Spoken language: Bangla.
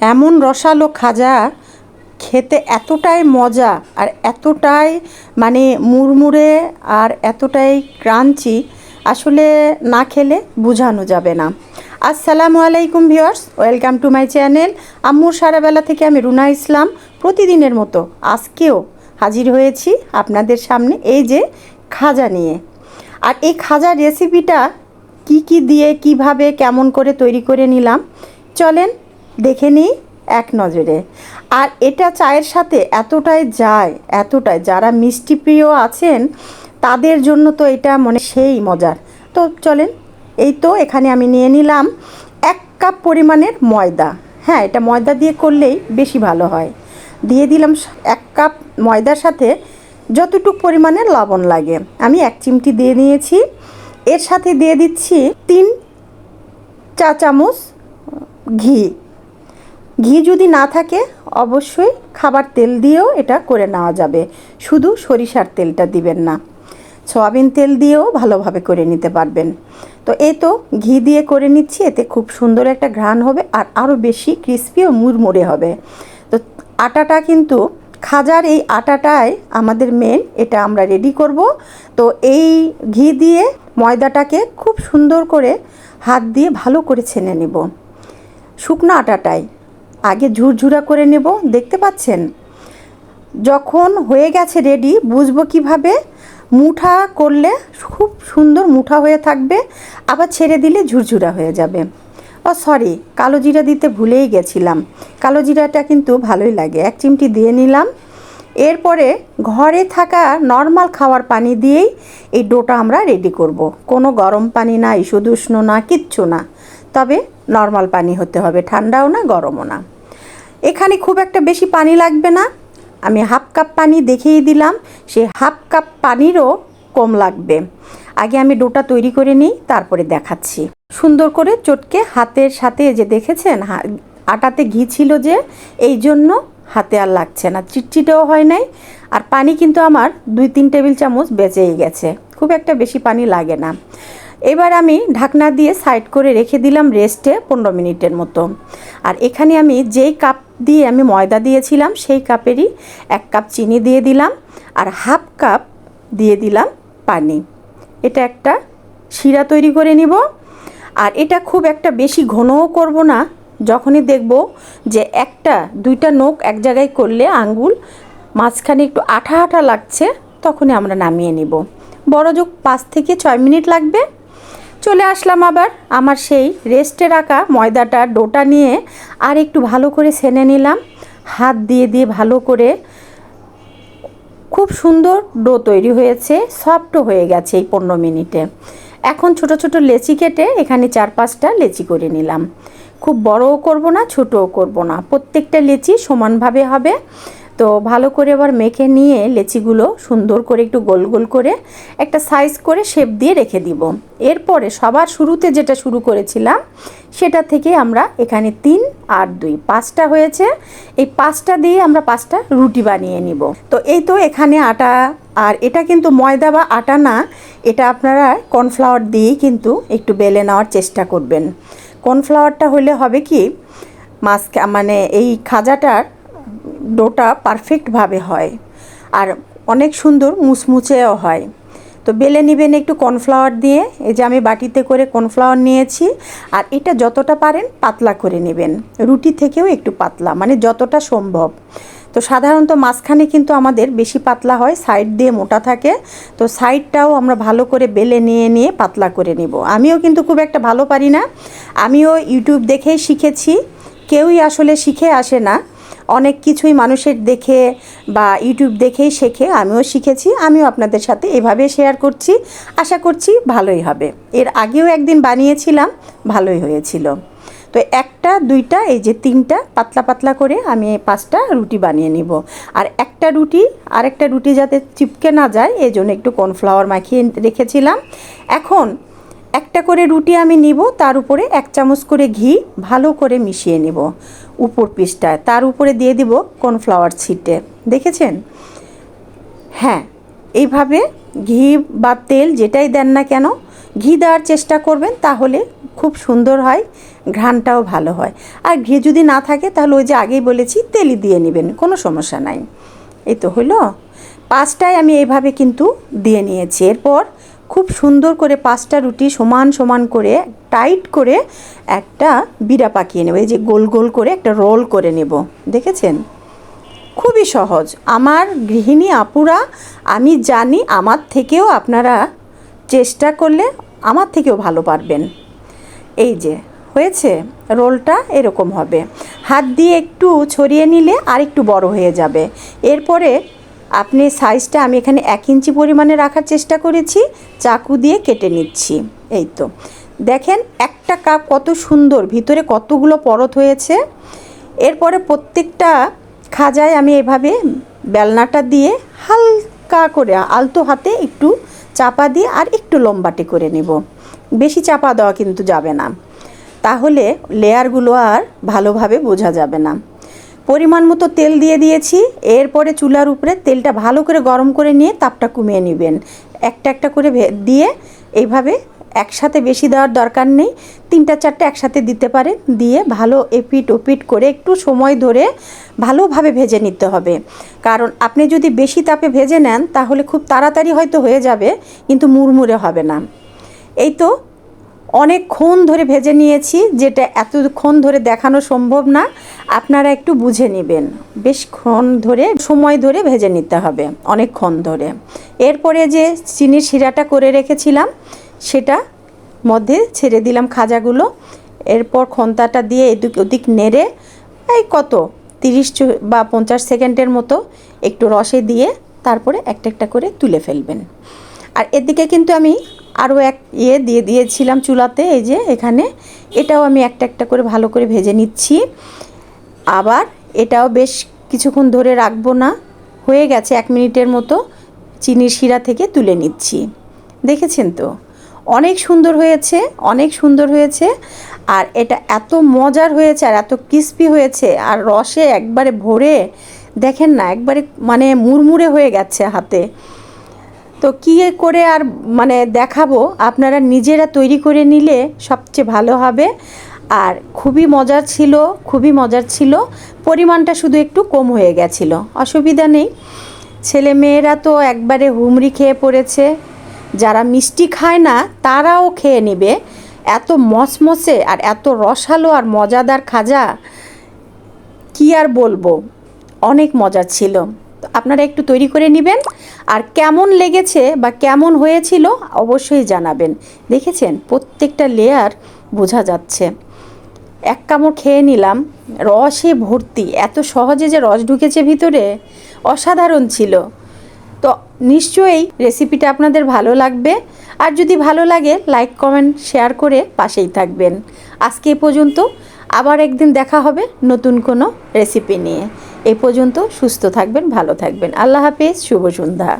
এমন রসালো খাজা খেতে এতটাই মজা আর এতটাই মানে মুড়মুড়ে আর এতটাই ক্রাঞ্চি, আসলে না খেলে বোঝানো যাবে না। আসসালামু আলাইকুম viewers, welcome to my channel. আম্মুর সারাবেলা থেকে আমি রুনা ইসলাম। প্রতিদিনের মতো আজকেও হাজির হয়েছি আপনাদের সামনে এই যে খাজা নিয়ে। আর এই খাজার রেসিপিটা কি কি দিয়ে, কীভাবে, কেমন করে তৈরি করে নিলাম, চলেন দেখে নিই এক নজরে। আর এটা চায়ের সাথে এতটাই যায়, এতটাই। যারা মিষ্টি প্রিয় আছেন, তাদের জন্য তো এটা মনে সেই মজার। তো চলেন, এই তো এখানে আমি নিয়ে নিলাম এক কাপ পরিমাণের ময়দা। হ্যাঁ এটা ময়দা দিয়ে করলেই বেশি ভালো হয়। দিয়ে দিলাম এক কাপ ময়দার সাথে যতটুক পরিমাণে লবণ লাগে। আমি এক চিমটি দিয়ে নিয়েছি। এর সাথে দিয়ে দিচ্ছি তিন চা চামচ ঘি। ঘি যদি না থাকে, অবশ্যই খাবার তেল দিয়েও এটা করে নেওয়া যাবে। শুধু সরিষার তেলটা দিবেন না। সয়াবিন তেল দিয়েও ভালোভাবে করে নিতে পারবেন। তো এই তো ঘি দিয়ে করে নিচ্ছি, এতে খুব সুন্দর একটা ঘ্রাণ হবে আর আরও বেশি ক্রিস্পি ও মুড়মুড়ে হবে। তো আটাটা কিন্তু খাজার এই আটাটাই আমাদের মেন এটা আমরা রেডি করব। তো এই ঘি দিয়ে ময়দাটাকে খুব সুন্দর করে হাত দিয়ে ভালো করে ছেনে নেব। শুকনো আটাটাই। আগে ঝুরঝুরা করে নেব, দেখতে পাচ্ছেন? যখন হয়ে গেছে রেডি বুঝব কীভাবে? মুঠা করলে খুব সুন্দর মুঠা হয়ে থাকবে, আবার ছেড়ে দিলে ঝুরঝুরা হয়ে যাবে। ও সরি কালো জিরা দিতে ভুলেই গেছিলাম। কালো জিরাটা কিন্তু ভালোই লাগে। এক চিমটি দিয়ে নিলাম। এরপরে ঘরে থাকা নর্মাল খাওয়ার পানি দিয়েই এই ডোটা আমরা রেডি করব। কোনো গরম পানি না ইস্যুদ উষ্ণ না, কিচ্ছু না। তবে নর্মাল পানি হতে হবে, ঠান্ডাও না, গরমও না। এখানে খুব একটা বেশি পানি লাগবে না। আমি হাফ কাপ পানি দেখিয়ে দিলাম, সেই হাফ কাপ পানিরও কম লাগবে। আগে আমি ডোটা তৈরি করে নিই, তারপরে দেখাচ্ছি। সুন্দর করে চটকে হাতের সাথে যে দেখেছেন আটাতে ঘি ছিল যে, এই জন্য হাতে আর লাগছে না, চিটচিটেও হয় নাই। আর পানি কিন্তু আমার দুই তিন টেবিল চামচ বেঁচেই গেছে। খুব একটা বেশি পানি লাগে না। এবার আমি ঢাকনা দিয়ে সাইড করে রেখে দিলাম রেস্টে পনেরো মিনিটের মতো। আর এখানে আমি যেই কাপ দিয়ে আমি ময়দা দিয়েছিলাম, সেই কাপেরই এক কাপ চিনি দিয়ে দিলাম আর হাফ কাপ দিয়ে দিলাম পানি। এটা একটা শিরা তৈরি করে নিব। আর এটা খুব একটা বেশি ঘনও করব না, যখনই দেখব যে একটা, দুইটা নোক এক জায়গায় করলে আঙ্গুল মাঝখানে একটু আঠা আঠা লাগছে, তখনই আমরা নামিয়ে নিব। বড় যোগ পাঁচ থেকে ছয় মিনিট লাগবে। চলে আসলাম আবার। আমার সেই রেস্টে রাখা ময়দাটা, ডোটা নিয়ে আর একটু ভালো করে সেনে নিলাম। হাত দিয়ে দিয়ে ভালো করে খুব সুন্দর ডো তৈরি হয়েছে সফটও হয়ে গেছে এই পনেরো মিনিটে। এখন ছোট ছোট লেচি কেটে এখানে চার পাঁচটা লেচি করে নিলাম। খুব বড়ও করব না, ছোটও করব না। প্রত্যেকটা লেচি সমানভাবে হবে। তো ভালো করে আবার মেখে নিয়ে লেচিগুলো সুন্দর করে একটু গোল গোল করে একটা সাইজ করে শেপ দিয়ে রেখে দিব। এরপরে সবার শুরুতে যেটা শুরু করেছিলাম, সেটা থেকে আমরা এখানে তিন আর দুই, পাঁচটা হয়েছে। এই পাঁচটা দিয়ে আমরা পাঁচটা রুটি বানিয়ে নিব। তো এই তো এখানে আটা, আর এটা কিন্তু ময়দা বা আটা না, এটা আপনারা কর্নফ্লাওয়ার দিয়েই কিন্তু একটু বেলে নেওয়ার চেষ্টা করবেন। কর্নফ্লাওয়ারটা হলে হবে কি মাছ মানে এই খাজাটার ডোটা পারফেক্টভাবে হয়। আর অনেক সুন্দর মুচমুচেও হয়। তো বেলে নেবেন একটু কর্নফ্লাওয়ার দিয়ে, এই যে আমি বাটিতে করে কর্নফ্লাওয়ার নিয়েছি, আর এটা যতটা পারেন পাতলা করে নেবেন। রুটি থেকেও একটু পাতলা মানে যতটা সম্ভব। তো সাধারণত মাঝখানে কিন্তু আমাদের বেশি পাতলা হয় সাইড দিয়ে মোটা থাকে। তো সাইডটাও আমরা ভালো করে বেলে নিয়ে নিয়ে পাতলা করে নিব। আমিও কিন্তু খুব একটা ভালো পারি না। আমিও ইউটিউব দেখেই শিখেছি। কেউই আসলে শিখে আসে না। অনেক কিছুই মানুষের দেখে বা ইউটিউব দেখেই শেখে, আমিও শিখেছি, আমিও আপনাদের সাথে এভাবে শেয়ার করছি। আশা করছি ভালোই হবে। এর আগেও একদিন বানিয়েছিলাম, ভালোই হয়েছিল। তো একটা, দুইটা, এই যে তিনটা, পাতলা পাতলা করে আমি পাঁচটা রুটি বানিয়ে নিব। আর একটা রুটি আর একটা রুটি যাতে চিপকে না যায় এই জন্য একটু কর্নফ্লাওয়ার মাখিয়ে রেখেছিলাম। এখন একটা করে রুটি আমি নিব, তার উপরে এক চামচ করে ঘি ভালো করে মিশিয়ে নিব উপর পিসটায়। তার উপরে দিয়ে দিব কর্নফ্লাওয়ার ছিটে। দেখেছেন? হ্যাঁ এইভাবে ঘি বা তেল যেটাই দেন না কেন, ঘি দেওয়ার চেষ্টা করবেন তাহলে খুব সুন্দর হয়, ঘ্রাণটাও ভালো হয়। আর ঘি যদি না থাকে, তাহলে ওই যে আগেই বলেছি তেলি দিয়ে নেবেন, কোনো সমস্যা নাই। এই তো হলো পাঁচটায় আমি এইভাবে কিন্তু দিয়ে নিয়েছি। এরপর খুব সুন্দর করে পাঁচটা রুটি সমান সমান করে টাইট করে একটা বিড়া পাকিয়ে নেব। এই যে গোল গোল করে একটা রোল করে নেব। দেখেছেন? খুবই সহজ। আমার গৃহিণী আপুরা, আমি জানি আমার থেকেও আপনারা চেষ্টা করলে আমার থেকেও ভালো পারবেন। এই যে, হয়েছে? রোলটা এরকম হবে। হাত দিয়ে একটু ছড়িয়ে নিলে আর একটু বড় হয়ে যাবে। এরপরে আপনি সাইজটা আমি এখানে এক ইঞ্চি পরিমাণে রাখার চেষ্টা করেছি, চাকু দিয়ে কেটে নিচ্ছি, এই তো। দেখেন একটা কাপ কত সুন্দর, ভিতরে কতগুলো পরত হয়েছে। এরপরে প্রত্যেকটা খাজায় আমি এভাবে বেলনাটা দিয়ে হালকা করে আলতো হাতে একটু চাপা দিয়ে আর একটু লম্বাটে করে নেব। বেশি চাপা দেওয়া কিন্তু যাবে না। তাহলে লেয়ারগুলো আর ভালোভাবে বোঝা যাবে না। পরিমাণ মতো তেল দিয়ে দিয়েছি। এরপরে চুলার উপরে তেলটা ভালো করে গরম করে নিয়ে তাপটা কমিয়ে নেবেন। একটা একটা করে দিয়ে এইভাবে একসাথে বেশি দেওয়ার দরকার নেই। তিনটা চারটে একসাথে দিতে পারেন। দিয়ে ভালো এপিট ওপিট করে একটু সময় ধরে ভালোভাবে ভেজে নিতে হবে। কারণ আপনি যদি বেশি তাপে ভেজে নেন, তাহলে খুব তাড়াতাড়ি হয়তো হয়ে যাবে, কিন্তু মুড়মুড়ে হবে না। এই তো অনেকক্ষণ ধরে ভেজে নিয়েছি, যেটা এতক্ষণ ধরে দেখানো সম্ভব না। আপনারা একটু বুঝে নেবেন। বেশক্ষণ ধরে, সময় ধরে ভেজে নিতে হবে অনেকক্ষণ ধরে। এরপরে যে চিনির শিরাটা করে রেখেছিলাম, সেটা মধ্যে ছেড়ে দিলাম খাজাগুলো। এরপর খন্তাটা দিয়ে এদিক ওদিক নেড়ে, এই কত, তিরিশ বা পঞ্চাশ সেকেন্ডের মতো একটু রসে দিয়ে তারপরে একটা একটা করে তুলে ফেলবেন। আর এদিকে কিন্তু আমি আরও এক ইয়ে দিয়ে দিয়েছিলাম চুলাতে, এই যে এখানে। এটাও আমি একটা একটা করে ভালো করে ভেজে নিচ্ছি। আবার এটাও বেশ কিছুক্ষণ ধরে রাখব না, হয়ে গেছে এক মিনিটের মতো চিনির শিরা থেকে তুলে নিচ্ছি। দেখেছেন তো? অনেক সুন্দর হয়েছে, অনেক সুন্দর হয়েছে। আর এটা এত মজার হয়েছে আর এত ক্রিস্পি হয়েছে আর রসে একবারে ভরে, দেখেন না, একবারে মানে মুড়মুড়ে হয়ে গেছে হাতে। তো কী করে আর মানে দেখাবো? আপনারা নিজেরা তৈরি করে নিলে সবচেয়ে ভালো হবে। আর খুবই মজার ছিল, খুবই মজার ছিল। পরিমাণটা শুধু একটু কম হয়ে গেছিল। অসুবিধা নেই। ছেলে মেয়েরা তো একবারে হুমড়ি খেয়ে পড়েছে। যারা মিষ্টি খায় না, তারাও খেয়ে নেবে। এত মসমসে আর এত রসালো আর মজাদার খাজা, কি আর বলব? অনেক মজার ছিল। আপনারা একটু তৈরি করে নেবেন। আর কেমন লেগেছে বা কেমন হয়েছিল অবশ্যই জানাবেন। দেখেছেন? প্রত্যেকটা লেয়ার বোঝা যাচ্ছে। এক কামড় খেয়ে নিলাম। রসে ভর্তি। এত সহজে যে রস ঢুকেছে ভিতরে, অসাধারণ ছিল। তো নিশ্চয়ই রেসিপিটা আপনাদের ভালো লাগবে। আর যদি ভালো লাগে লাইক কমেন্ট শেয়ার করে পাশেই থাকবেন। আজকে পর্যন্ত আবার একদিন দেখা হবে নতুন কোনো রেসিপি নিয়ে। এ পর্যন্ত সুস্থ থাকবেন ভালো থাকবেন। আল্লাহ হাফেজ শুভ সন্ধ্যা।